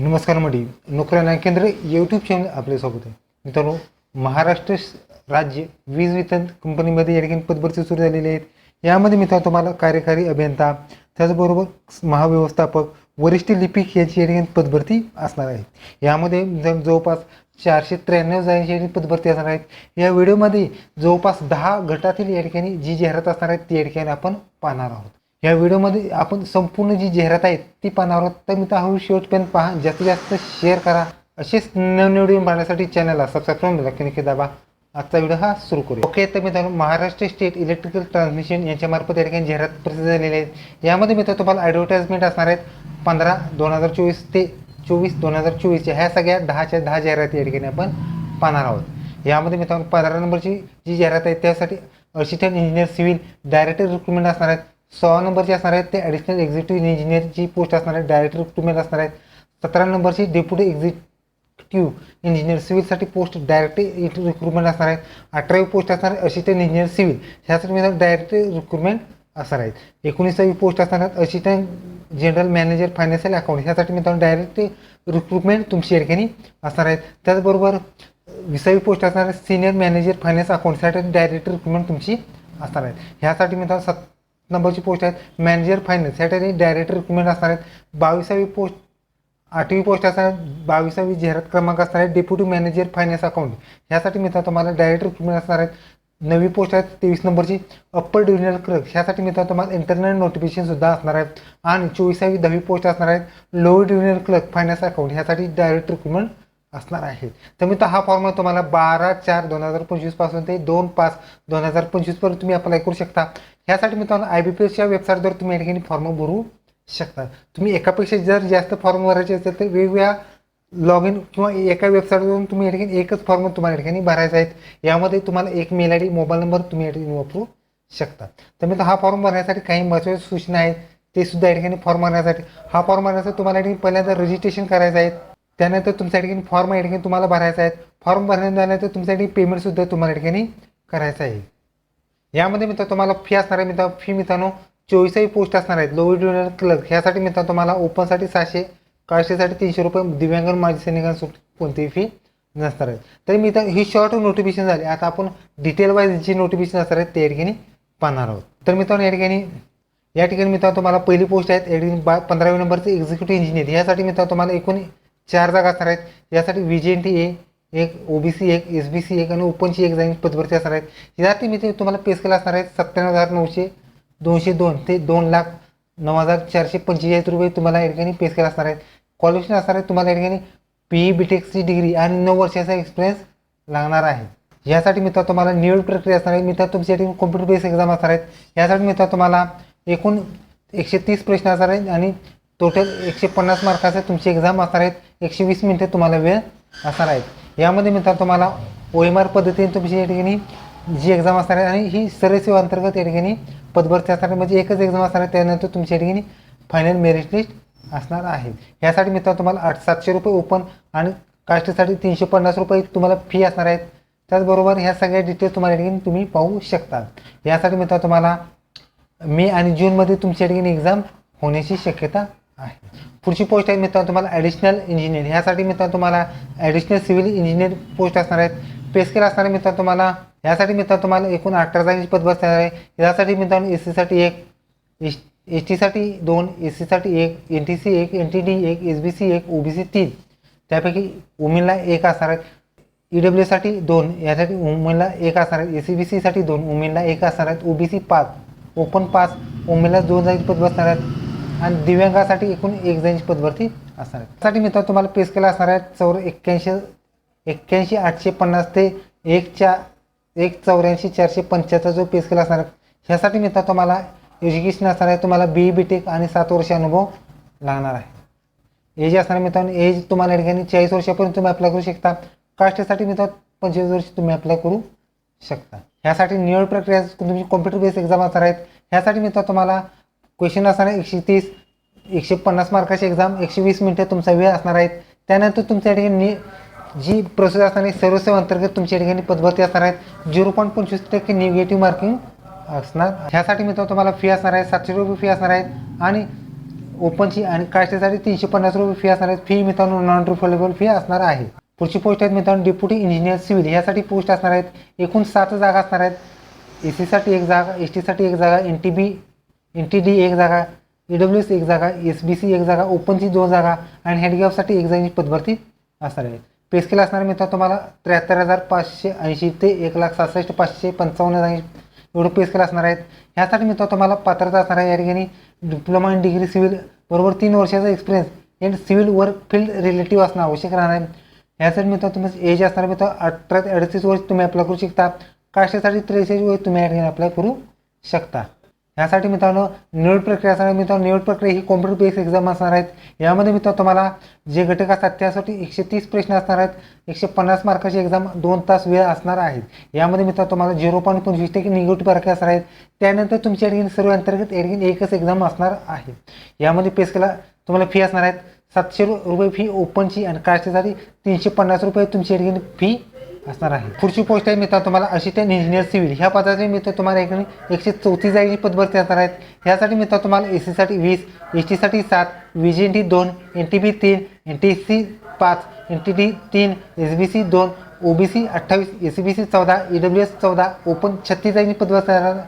नमस्कार मंडळी. नोकऱ्या केंद्र यूट्यूब चॅनल आपल्यासोबत आहे. मित्रांनो महाराष्ट्र राज्य वीज वितरण कंपनीमध्ये या ठिकाणी पदभरती सुरू झालेली आहेत. यामध्ये मित्रांनो तुम्हाला कार्यकारी अभियंता त्याचबरोबर महाव्यवस्थापक वरिष्ठ लिपिक याची या ठिकाणी पदभरती असणार आहे. यामध्ये जवळपास चारशे त्र्याण्णव जागांची या ठिकाणी पदभरती असणार आहेत. या व्हिडिओमध्ये जवळपास दहा गटातील या ठिकाणी जी जाहिरात असणार आहेत ती या ठिकाणी आपण पाहणार आहोत. या व्हिडिओमध्ये आपण संपूर्ण जी जाहिरात आहे ती पाहणार आहोत. तर मित्र तर व्हिडिओ शेवटपर्यंत पहा. जास्तीत जास्त शेअर करा. असेच नवनिवडून पाहण्यासाठी चॅनलला सबस्क्राईब करून बेल नक्की दाबा. आजचा व्हिडिओ हा सुरू करू ओके तर मित्रांनो महाराष्ट्र स्टेट इलेक्ट्रिकल ट्रान्समिशन यांच्यामार्फत या ठिकाणी जाहिरात प्रसिद्ध झालेली आहेत यामध्ये मित्र तुम्हाला ॲडव्हर्टाइजमेंट असणार आहेत. पंधरा दोन हजार चोवीस ते चोवीस दोन हजार चोवीसच्या ह्या सगळ्या दहाच्या दहा जाहिराती या ठिकाणी आपण पाहणार आहोत. यामध्ये मित्रांनो पंधरा नंबरची जी जाहिरात आहे त्यासाठी assistant engineer civil director recruitment असणार आहेत. सोळा नंबरची असणार आहेत ते ॲडिशनल एक्झिक्युटिव्ह इंजिनियरची पोस्ट असणार आहे डायरेक्टर रिक्रुटमेंट असणार आहेत. सतरा नंबरची डेप्युटी एक्झिक्युटिव्ह इंजिनियर सिव्हिलसाठी पोस्ट डायरेक्ट रिक्रुटमेंट असणार आहेत. अठरावी पोस्ट असणार आहे असिस्टंट इंजिनियर सिव्हिल ह्यासाठी डायरेक्ट रिक्रुटमेंट असणार आहेत. एकोणीसावी पोस्ट असणार आहेत assistant general manager financial account ह्यासाठी मित्रांनो डायरेक्ट रिक्रुटमेंट तुमची या ठिकाणी असणार आहेत. त्याचबरोबर विसावी पोस्ट असणार आहे सिनियर मॅनेजर फायनान्स अकाउंटसाठी डायरेक्ट रिक्रुटमेंट तुमची असणार आहेत. ह्यासाठी मित्रांनो सत नंबरची पोस्ट आहेत. मॅनेजर फायनान्स ठिकाणी डायरेक्ट रिक्रुटमेंट असणार आहेत. बावीसावी पोस्ट आठवी पोस्ट असणार बावीसावी जाहिरात क्रमांक असणार आहे. डेप्युटी मॅनेजर फायनान्स अकाउंट ह्यासाठी मित्रांनो तुम्हाला डायरेक्ट रिक्रुटमेंट असणार आहेत. नवी पोस्ट आहेत. तेवीस नंबरची अप्पर डिव्हिजनल क्लर्क ह्यासाठी मित्रांनो तुम्हाला इंटरनल नोटिफिकेशन सुद्धा असणार आहेत. आणि चोवीसावी दहावी पोस्ट असणार आहेत. Lower divisional clerk finance account ह्यासाठी डायरेक्ट रिक्रुटमेंट असणार आहे. तर मित्र हा फॉर्म तुम्हाला बारा चार दोन हजार पंचवीसपासून ते दोन पाच दोन हजार पंचवीसपर्यंत तुम्ही अप्लाय करू शकता. ह्यासाठी मित्रांनो आय बी पी एसच्या वेबसाईटवर तुम्ही या ठिकाणी फॉर्म भरू शकता तुम्ही एकापेक्षा जर जास्त फॉर्म भरायचे असेल तर वेगवेगळ्या लॉग इन किंवा एका वेबसाईटवरून तुम्ही या ठिकाणी एकच फॉर्म तुम्हाला या ठिकाणी भरायचा आहेत यामध्ये तुम्हाला एक mail I D mobile number तुम्ही या ठिकाणी वापरू शकता तर मित्र हा फॉर्म भरण्यासाठी काही महत्त्वाच्या सूचना आहेत ते सुद्धा या ठिकाणी फॉर्म भरण्यासाठी हा फॉर्म भरण्यासाठी तुम्हाला या ठिकाणी पहिल्यांदा रजिस्ट्रेशन करायचं आहे त्यानंतर तुमच्या ठिकाणी फॉर्म या ठिकाणी तुम्हाला भरायचा आहे फॉर्म भरण्यानंतर तुमच्या ठिकाणी पेमेंटसुद्धा तुम्हाला या ठिकाणी करायचं आहे यामध्ये मित्र तुम्हाला फी असणार आहे मित्र फी मित्रांनो चोवीसही पोस्ट असणार आहेत. लोअर ज्युनियर क्लर्क ह्यासाठी मित्रांनो तुम्हाला ओपनसाठी सहाशे कास्टसाठी तीनशे रुपये दिव्यांग माजी सैनिकांसाठी कोणतीही फी नसणार आहे तरी मित्र ही शॉर्ट नोटिफिकेशन झाली. आता आपण डिटेल वाईज जी नोटिफिकेशन असणार आहेत ते या ठिकाणी पाहणार आहोत. तर मित्रांनो या ठिकाणी या ठिकाणी मित्रांनो तुम्हाला पहिली पोस्ट आहेत. या बा पंधरावी नंबरचे एक्झिक्युटिव्ह इंजिनियर यासाठी मित्रांनो तुम्हाला एकूण चार जागा असणार आहेत. यासाठी V J N T A एक ओबीसी एक एस बी सी एक आणि ओपनची एक जाईन पदभरती असणार आहेत. यासाठी मित्र तुम्हाला पे स्केल असणार आहेत सत्त्याण्णव हजार नऊशे दोनशे दोन ते दोन लाख नऊ हजार चारशे पंचेचाळीस रुपये तुम्हाला या ठिकाणी पे स्केल असणार आहेत. क्वालिफिकेशन असणार आहे तुम्हाला या ठिकाणी पी ई बी टेकची डिग्री आणि नऊ वर्षाचा एक्सपिरियन्स लागणार आहे. यासाठी मित्र तुम्हाला निवड प्रक्रिया असणार आहे. मित्र तुमच्यासाठी कॉम्प्युटर बेस एक्झाम असणार आहेत. यासाठी मित्र तुम्हाला एकूण एकशे तीस प्रश्न असणार आहेत आणि टोटल एकशे पन्नास मार्काचे तुमची एक्झाम असणार आहेत. एकशे वीस मिनटं तुम्हाला वेळ असणार आहेत यामध्ये मित्र तुम्हाला ओ एम आर पद्धतीने तुमची या ठिकाणी जी एक्झाम असणार आहे आणि ही सर्वसेवा अंतर्गत या ठिकाणी पदभरती असणार म्हणजे एकच एक्झाम असणार आहे त्यानंतर तुमच्या ठिकाणी फायनल मेरिट लिस्ट असणार आहे. यासाठी मित्र तुम्हाला आठ सातशे रुपये ओपन आणि कास्टसाठी तीनशे पन्नास रुपये तुम्हाला फी असणार आहेत. त्याचबरोबर ह्या सगळ्या डिटेल्स तुम्हाला ठिकाणी तुम्ही पाहू शकता. यासाठी मित्र तुम्हाला मे आणि जूनमध्ये तुमच्या ठिकाणी एक्झाम होण्याची शक्यता आहे. पुढची पोस्ट आहे मित्रांनो तुम्हाला ॲडिशनल इंजिनियर ह्यासाठी मित्रांनो तुम्हाला ॲडिशनल सिव्हिल इंजिनियर पोस्ट असणार आहेत. पेस्केल असणार आहे मित्रांनो तुम्हाला. ह्यासाठी मित्रांनो तुम्हाला एकूण अठरा जागेची पद बसणार आहे. यासाठी मित्रांनो एस सीसाठी एक एस एस टीसाठी दोन एस सीसाठी एक एन टी सी एक एन टी डी एक एस बी सी एक ओ बी सी तीन. त्यापैकी वुमेनला एक असणार आहेत ई डब्ल्यू साठी दोन यासाठी वुमेनला एक असणार आहेत ए सी बी सीसाठी दोन वुमेनला एक असणार आहेत. ओ बी सी पाच ओपन पाच वुमेनला दोन जागेची पद बसणार आहेत. आणि दिव्यांगासाठी एकूण एक जागेची पदभरती असणार आहे. त्यासाठी मित्र तुम्हाला पेस केला असणार आहे चौर एक्क्याऐंशी एक्क्याऐंशी आठशे पन्नास ते एक चा एक चौऱ्याऐंशी चारशे पंच्याहत्तर जो पेस केला असणार आहे ह्यासाठी मित्र तुम्हाला एज्युकेशन असणार आहे तुम्हाला बी बी टेक आणि सात वर्ष अनुभव लागणार आहे. एज असणार मित्रांनो एज तुम्हाला या ठिकाणी चाळीस वर्षापर्यंत तुम्ही अप्लाय करू शकता. कास्टसाठी मित्रांनो पंचवीस वर्ष तुम्ही अप्लाय करू शकता. ह्यासाठी निवड प्रक्रिया तुमची कॉम्प्युटर बेस एक्झाम असणार आहेत. ह्यासाठी मित्र तुम्हाला क्वेश्चन असणार आहे एकशे तीस एकशे पन्नास मार्काची एक्झाम एकशे वीस मिनटं तुमचा वेळ असणार आहेत त्यानंतर तुमच्या ठिकाणी नि जी प्रोसेस असणार आहे सर्वसेवा अंतर्गत तुमच्या ठिकाणी पदभरती असणार आहेत. झिरो पॉईंट पंचवीस टक्के निगेटिव्ह मार्किंग असणार. ह्यासाठी मित्र तुम्हाला फी असणार आहे सातशे रुपये फी असणार आहेत आणि ओपनची आणि कास्टसाठी तीनशे पन्नास रुपये फी असणार आहेत. फी मित्रांनो नॉन रिफंडेबल फी असणार आहे. पुढची पोस्ट आहेत मित्रांनो डेप्युटी इंजिनियर सिव्हिल ह्यासाठी पोस्ट असणार आहेत. एकूण सात जागा असणार आहेत. ए सीसाठी एक जागा एस टीसाठी एक जागा N T B N T D एक जागा ई डब्ल्यू एस एक जागा एस बी सी एक जागा ओपनची दोन जागा आणि हँडगॅपसाठी एक जागी पदभरती असणार आहे. पे स्केल असणार मित्र तुम्हाला त्र्याहत्तर हजार पाचशे ऐंशी ते एक लाख सहासष्ट पाचशे पंचावन्न जागी एवढं पे स्केल असणार आहेत. ह्यासाठी मित्र तुम्हाला पात्रता असणार आहे या ठिकाणी डिप्लोमा इन डिग्री सिव्हिल बरोबर तीन वर्षाचा experience and civil work field relative असणं आवश्यक राहणार आहे. ह्यासाठी मित्र तुम्ही एज असणार मित्र अठरा ते अडतीस वर्ष तुम्ही अप्लाय करू शकता. कास्टसाठी त्रेचाळीस वर्ष तुम्ही या ठिकाणी अप्लाय करू शकता. ह्यासाठी मित्रांनो निवड प्रक्रिया असणार मित्रांनो निवड प्रक्रिया ही कॉम्प्युटर बेस्ड एक्झाम असणार आहेत. यामध्ये मित्र तुम्हाला जे घटक असतात त्यासाठी एकशे तीस प्रश्न असणार आहेत. एकशे पन्नास मार्काची एक्झाम दोन तास वेळ असणार आहेत यामध्ये मित्र तुम्हाला झिरो पॉईंट पंचवीस टक्के निगेटिव्ह मार्क असणार आहेत. त्यानंतर तुमच्या ठिकाणी सर्व अंतर्गत या एकच एक्झाम असणार आहे. यामध्ये पेसकेला तुम्हाला फी असणार आहेत. सातशे रुपये फी ओपनची आणि कास्टसाठी तीनशे पन्नास रुपये तुमची ठिकाणी फी असणार आहे. पुढची पोस्ट आहे मित्र तुम्हाला असिस्टंट इंजिनियर सिव्हिल ह्या पदाचे मित्र तुम्हाला एकाने एकशे चौतीस जागेची पदभरती असणार आहेत ह्यासाठी मित्र तुम्हाला ए सीसाठी वीस एस टीसाठी सात व्ही जी एन टी दोन एन टी बी तीन एन टी सी पाच एन टी डी तीन एस बी सी दोन ओ बी सी अठ्ठावीस एस बी सी चौदा ई डब्ल्यू एस चौदा ओपन छत्तीस जागेची पदभरती असणार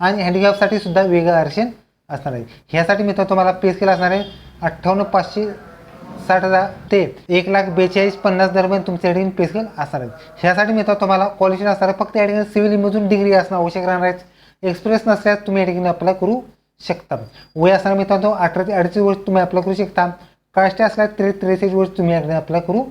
आणि हँडिकॅपसाठी सुद्धा वेगळं आरक्षण असणार आहे. ह्यासाठी मित्र तुम्हाला पे स्केल असणार आहे अठ्ठावन्न पाचशे साठ हजार ते एक लाख बेचाळीस पन्नास दरम्यान तुमच्या ॲडमिन पे स्केल असणार आहे ह्यासाठी मित्र तुम्हाला क्वालिफिकेशन असणार आहे फक्त या ठिकाणी सिव्हिलमधून डिग्री असणं आवश्यक राहणार आहे. एक्सपिरियन्स नसल्यास तुम्ही या ठिकाणी अप्लाय करू शकता. वय असणार मित्रांनो अठरा ते अडतीस वर्ष तुम्ही अप्लाय करू शकता. कास्ट असल्यास त्रे त्रेचाळीस वर्ष तुम्ही ॲडमिन अप्लाय करू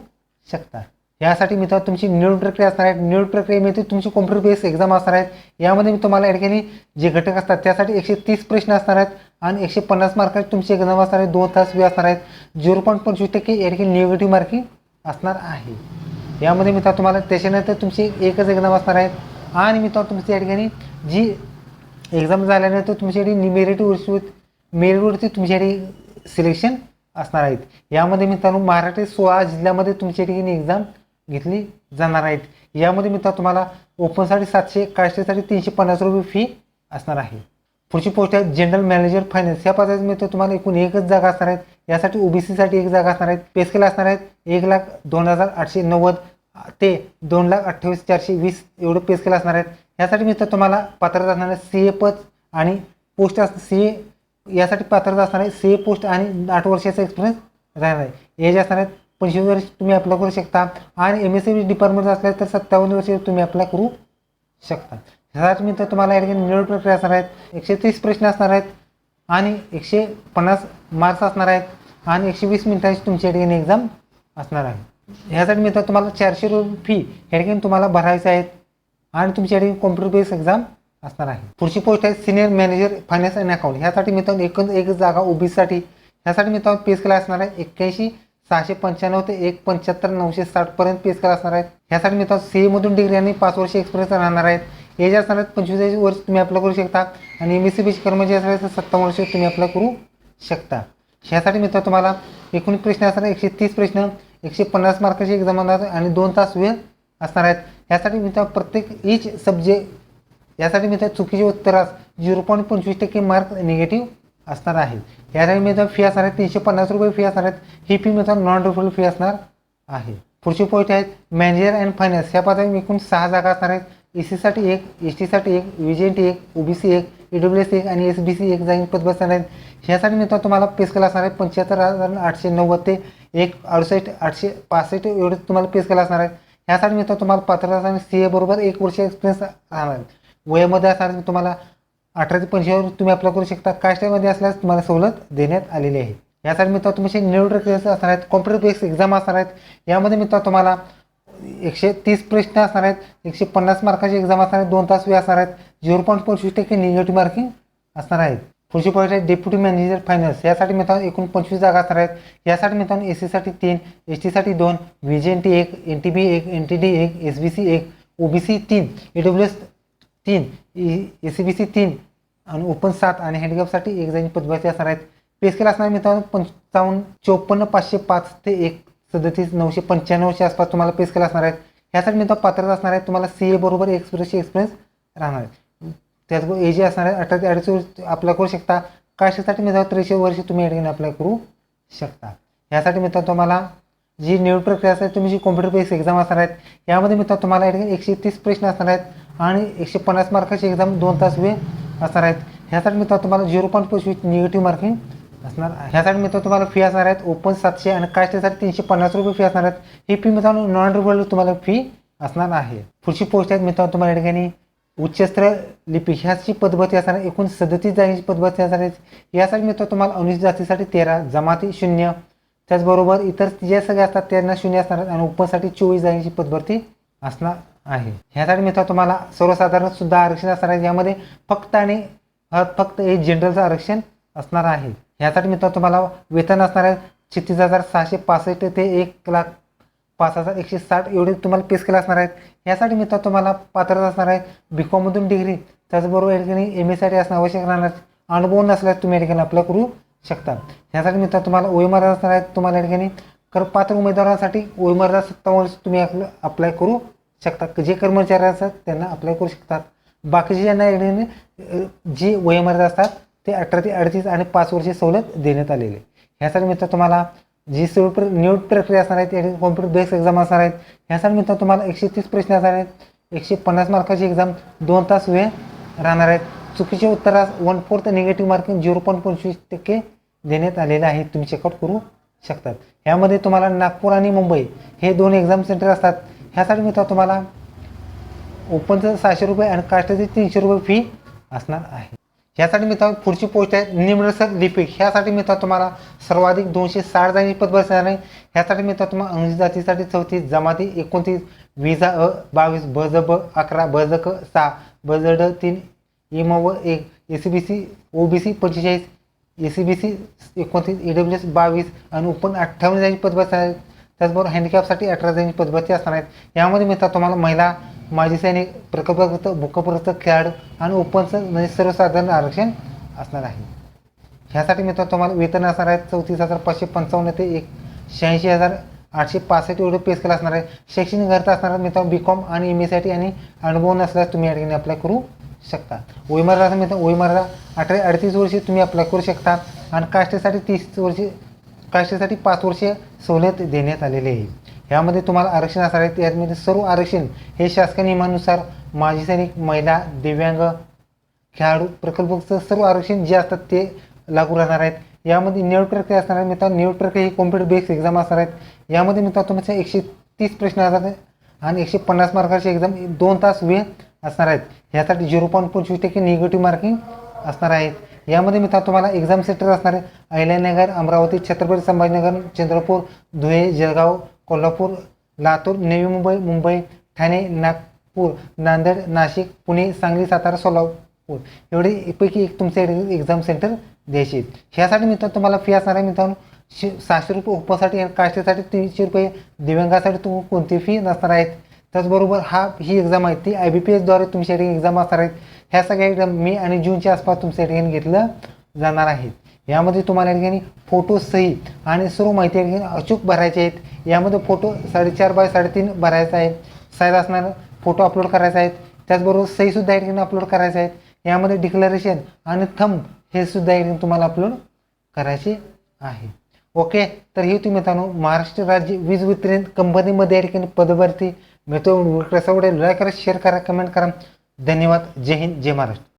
शकता. यासाठी मित्र तुमची निवड प्रक्रिया असणार आहे. निवड प्रक्रियेमध्ये तुमची कॉम्प्युटर बेस्ड एक्झाम असणार आहेत यामध्ये मी तुम्हाला या ठिकाणी जे घटक असतात त्यासाठी एकशे तीस प्रश्न असणार आहेत. आणि एकशे पन्नास मार्काची तुमची एक्झाम असणार आहे दोन तास वेळ असणार आहेत. झिरो पॉईंट पंचवीस टक्के या ठिकाणी निगेटिव्ह मार्किंग असणार आहे. यामध्ये मित्र तुम्हाला त्याच्यानंतर तुमची एकच एक्झाम असणार आहेत. आणि मित्र तुमची या ठिकाणी जी एक्झाम झाल्यानंतर तुमच्यासाठी निमेरिटी वरती मेरिटवरती तुमच्यासाठी सिलेक्शन असणार आहेत. यामध्ये मित्रांनो महाराष्ट्र सोळा जिल्ह्यामध्ये तुमच्या ठिकाणी एक्झाम घेतली जाणार आहेत. यामध्ये मित्र तुम्हाला ओपनसाठी सातशे कास्टसाठी तीनशे पन्नास रुपये फी असणार आहे. पुढची पोस्ट आहे जनरल मॅनेजर फायनान्स या पदाचे मित्र तुम्हाला एकूण एकच जागा असणार आहेत. यासाठी ओबीसीसाठी एक जागा असणार आहेत. पेस्केल असणार आहेत. एक लाख दोन हजार आठशे नव्वद ते दोन लाख अठ्ठावीस चारशे वीस एवढं पेस्केल असणार आहेत. यासाठी मित्र तुम्हाला पात्रता असणार आहे सी ए पद आणि पोस्ट अस सी ए यासाठी पात्रता असणार आहे सी ए पोस्ट आणि आठ वर्षाचा एक्सपिरियन्स राहणार आहे. एज असणार आहेत पंचवीस वर्ष तुम्ही अप्लाय करू शकता. आणि एम एस सी डिपार्टमेंट असल्या तर सत्तावन्न वर्ष तुम्ही अप्लाय करू शकता. ह्यासाठी मित्र तुम्हाला या ठिकाणी निवड प्रक्रिया असणार आहेत. एकशे तीस प्रश्न असणार आहेत आणि एकशे पन्नास मार्क्स असणार आहेत आणि एकशे वीस मिनिटांची तुमच्या ठिकाणी एक्झाम असणार आहे. ह्यासाठी मित्र तुम्हाला चारशे रुपये फी या ठिकाणी तुम्हाला भरायचं आहेत आणि तुमच्या ठिकाणी कॉम्प्युटर बेस एक्झाम असणार आहे. पुढची पोस्ट आहे senior manager finance and account ह्यासाठी मित्रांनो एकूण एक जागा ओबीसीसाठी ह्यासाठी मित्रांनो पे स्केल असणार आहे एक्क्याऐंशी सहाशे पंच्याण्णव ते एक पंच्याहत्तर नऊशे साठपर्यंत पे स्केल असणार आहेत ह्यासाठी मित्रांनो सी एमधून डिग्री आणि पाच वर्ष एक्सपिरियन्स राहणार आहेत. एज असणार आहेत पंचवीस वर्ष तुम्ही अप्लाय करू शकता आणि एम एस सी बीचे कर्मचारी असणार तर सत्तावन्न वर्ष तुम्ही अप्लाय करू शकता. ह्यासाठी मित्र तुम्हाला एकूण प्रश्न असणार एकशे तीस प्रश्न एकशे पन्नास मार्काची एक्झाम असणार आणि दोन तास वेळ असणार आहेत. ह्यासाठी मित्र प्रत्येक इच सब्जेक्ट यासाठी मित्र चुकीचे उत्तरास झिरो पॉईंट पंचवीस टक्के मार्क निगेटिव्ह असणार आहे. यासाठी मित्र फी असणार आहे तीनशे पन्नास रुपये फी असणार आहेत. ही फी मित्र नॉन रिफंड फी असणार आहे. पुढची पॉईंट आहेत मॅनेजर अँड फायनान्स ह्या पदावर एकूण सहा जागा असणार आहेत. ए सीसाठी एक एस टीसाठी एक विजेंटी एक ओबीसी एक ई डब्ल्यू एस एक आणि एस बी सी एक जागी पद बसणार आहेत. ह्यासाठी मित्र तुम्हाला पेस्केल असणार आहे पंच्याहत्तर हजार आठशे नव्वद ते एक अडुसष्ट आठशे पासष्ट एवढे तुम्हाला पेस्केल असणार आहे. ह्यासाठी मित्र तुम्हाला पात्रता असणार सी ए बरोबर एक वर्ष एक्सपिरियन्स राहणार आहे. वयामध्ये असणार तुम्हाला अठरा ते पंचवीस तुम्ही अप्लाय करू शकता. कास्टमध्ये असल्यास तुम्हाला सवलत देण्यात आलेली आहे. यासाठी मित्र तुमचे निवड असणार आहेत कॉम्प्युटर बेस्ड एक्झाम असणार आहेत. यामध्ये मित्र तुम्हाला एकशे तीस प्रश्न असणार आहेत एकशे पन्नास मार्काची एक्झाम असणार आहेत दोन तास वेळ असणार आहेत झिरो पॉईंट पंचवीस टक्के निगेटिव्ह मार्किंग असणार आहेत. पुढची पॉईंट आहे डेप्युटी मॅनेजर फायनान्स यासाठी मित्रांनो एकूण पंचवीस जागा असणार आहेत. यासाठी मित्रांनो ए सीसाठी तीन एस टीसाठी दोन व्ही जी एन टी एक एन टी बी एक एन टी डी एक एस बी सी एक ओ बी सी तीन ए डब्ल्यू एस तीन ए सी बी सी तीन आणि ओपन सात आणि हँडकॅपसाठी एक जाईन पदभाती असणार आहेत. पेस्केल असणार मित्रांनो पंचावन्न चोपन्न पाचशे पाच ते एक. सदतीस नऊशे पंच्याण्णवच्या आसपास तुम्हाला पे स्केल असणार आहेत. ह्यासाठी मित्र पात्रता असणार आहे तुम्हाला सी ए बरोबर एक्सपिरियन्सची एक्सपिरियन्स राहणार आहे. त्याचबरोबर एज असणार आहे अठरा ते अडीच वर्ष अप्लाय करू शकता. कास्टसाठी मी त्रेचाळीस वर्ष तुम्ही या ठिकाणी अप्लाय करू शकता. ह्यासाठी मित्रांनो तुम्हाला जी निवड प्रक्रिया असते तुम्ही जी कॉम्प्युटर बेस एक्झाम असणार आहेत यामध्ये मित्रांनो तुम्हाला या ठिकाणी एकशे तीस प्रश्न असणार आहेत आणि एकशे पन्नास मार्काची एक्झाम दोन तास वेळ असणार आहेत. ह्यासाठी मित्रांनो तुम्हाला झिरो पॉईंट पंचवीस निगेटिव्ह मार्किंग असणार. ह्यासाठी मित्र तुम्हाला फी असणार आहेत ओपन सातशे आणि कास्टसाठी तीनशे पन्नास रुपये फी असणार आहेत. ही फी मित्रांनो नॉन रिबल तुम्हाला फी असणार आहे. पुढची पोस्ट आहेत मित्रांनो तुम्हाला या ठिकाणी उच्चस्त्र लिपी ह्याची पदभरती असणार आहे. एकूण सदतीस जागेची पदभरती असणार आहे यासाठी मित्र तुम्हाला अनुसूचित जातीसाठी तेरा जमाती शून्य. त्याचबरोबर इतर जे सगळे असतात त्यांना शून्य असणार आहेत आणि ओपनसाठी चोवीस जागेची पदभरती असणार आहे. ह्यासाठी मित्रांनो तुम्हाला सर्वसाधारण सुद्धा आरक्षण असणार आहे. यामध्ये फक्त आणि फक्त हे जनरलचं आरक्षण असणार आहे. ह्यासाठी मित्रांनो तुम्हाला वेतन असणार आहे छत्तीस हजार सहाशे पासष्ट ते एक लाख पाच हजार एकशे साठ एवढे तुम्हाला पे स्केल असणार आहेत. यासाठी मित्रांनो तुम्हाला पात्रता असणार आहे. बी कॉममधून डिग्री त्याचबरोबर या ठिकाणी एम एसाठी असणं आवश्यक राहणार अनुभव नसल्यास तुम्ही या ठिकाणी अप्लाय करू शकता. यासाठी मित्रांनो तुम्हाला वयोमर्यादा असणार आहेत. तुम्हाला या ठिकाणी कर पात्र उमेदवारांसाठी वयोमर्यादा सत्तावन्न तुम्ही अप्लाय करू शकता. जे कर्मचारी असतात त्यांना अप्लाय करू शकतात. बाकीचे ज्यांना या ठिकाणी जी वयोमर्यादा असतात ते अठरा ते अडतीस आणि पाच वर्षे सवलत देण्यात आलेली. आहे ह्यासाठी मित्र तुम्हाला जी सर्व प्र निवड प्रक्रिया असणार आहे ते कॉम्प्युटर बेस्ड एक्झाम असणार आहेत. ह्यासाठी मित्र तुम्हाला एकशे तीस प्रश्न असणार आहेत. एकशे पन्नास मार्काची एक्झाम दोन तास वेळ राहणार आहेत. चुकीचे उत्तरास one fourth negative marking zero point पंचवीस टक्के देण्यात आलेलं आहे. तुम्ही चेकआउट करू शकतात. ह्यामध्ये तुम्हाला नागपूर आणि मुंबई हे दोन एक्झाम सेंटर असतात. ह्यासाठी मित्र तुम्हाला ओपनचं सहाशे रुपये आणि कास्टचे तीनशे रुपये फी असणार आहे. ह्यासाठी मित्रांनो पुढची पोस्ट आहे. निम्नसर लिपिक ह्यासाठी मित्रांनो तुम्हाला सर्वाधिक दोनशे साठ जागी पद बसणार आहे. ह्यासाठी मित्रांनो तुम्हाला अंग्रेजी जातीसाठी चौतीस जमाती एकोणतीस विजा अ बावीस ब ज ब अकरा ब ज क सहा ब ज ड तीन एम व एक A C B C O B C पंचेचाळीस ए सी बी सी एकोणतीस ई डब्ल्यू एस बावीस आणि ओपन अठ्ठावन्न जागी पद बसणार आहेत. त्याचबरोबर हँडिकॅपसाठी अठरा जागी पदभरती असणार आहेत. यामध्ये मित्रांनो तुम्हाला महिला माजी सैनिक प्रकल्पग्रस्त भूकंपग्रस्त खेळाडू आणि ओपनचं म्हणजे सर्वसाधारण आरक्षण असणार आहे. ह्यासाठी मित्रांनो तुम्हाला वेतन असणार आहे चौतीस हजार पाचशे पंचावन्न ते एक शहाऐंशी हजार आठशे पासष्ट एवढे पे स्केल असणार आहे. शैक्षणिक खर्च असणार मित्र मित्रांनो बी कॉम आणि एम एसाठी आणि अनुभव नसल्यास तुम्ही या ठिकाणी अप्लाय करू शकता. वयमर्यादा मित्रांनो वयमर्यादा अठरा अडतीस वर्षे तुम्ही अप्लाय करू शकता आणि काष्टेसाठी तीस वर्षे काष्टेसाठी पाच वर्षे सवलत देण्यात आलेली आहे. यामध्ये तुम्हाला आरक्षण असणार आहे. त्यामध्ये सर्व आरक्षण हे शासकीय नियमानुसार माजी सैनिक महिला दिव्यांग खेळाडू प्रकल्पचं सर्व आरक्षण जे असतात ते लागू राहणार आहेत. यामध्ये निवड प्रक्रिया असणार आहे. मित्रांनो निवड प्रक्रिया ही कॉम्प्युटर बेस्ड एक्झाम असणार आहेत. यामध्ये मित्रांनो तुमचे एकशे तीस प्रश्न असतात आणि एकशे पन्नास मार्काची एक्झाम दोन तास वेळ असणार आहेत. यासाठी झिरो पॉईंट पंचवीस टक्के निगेटिव्ह मार्किंग असणार आहेत. यामध्ये मित्रांनो तुम्हाला एक्झाम सेंटर असणार आहे. अहिल्यानगर अमरावती छत्रपती संभाजीनगर चंद्रपूर धुळे जळगाव कोल्हापूर लातूर नवी मुंबई मुंबई ठाणे नागपूर नांदेड नाशिक पुणे सांगली सातारा सोलापूर. एवढे पैकी एक तुमचे एक्झाम सेंटर द्यायचे ह्यासाठी मित्रांनो तुम्हाला फी असणार आहे मित्रांनो शे सहाशे रुपये ओपनसाठी आणि तीनशे रुपये दिव्यांगासाठी तुम्ही कोणती फी नसणार आहेत. त्याचबरोबर हा ही एक्झाम आहे ती आय बी पी एसद्वारे तुमच्या ठिकाणी एक्झाम असणार आहेत. ह्या सगळ्या एक्झाम मे आणि जूनच्या आसपास तुमच्या ठिकाणी घेतलं जाणार आहेत यामध्ये तुम्हाला या ठिकाणी फोटो सही आणि सर्व माहिती या ठिकाणी अचूक भरायचे आहेत. यामध्ये फोटो साडेचार बाय साडेतीन भरायचा आहे साईज असणार फोटो अपलोड करायचा आहेत. त्याचबरोबर सहीसुद्धा या ठिकाणी अपलोड करायचे आहेत. यामध्ये डिक्लरेशन आणि थंब हे सुद्धा या ठिकाणी तुम्हाला अपलोड करायचे आहे. ओके तर हे तुम्ही मित्रांनो महाराष्ट्र राज्य वीज वितरण कंपनीमध्ये या ठिकाणी पदभरती मिळतो. कसं लाईक करा शेअर करा कमेंट करा. धन्यवाद. जय हिंद जय महाराष्ट्र.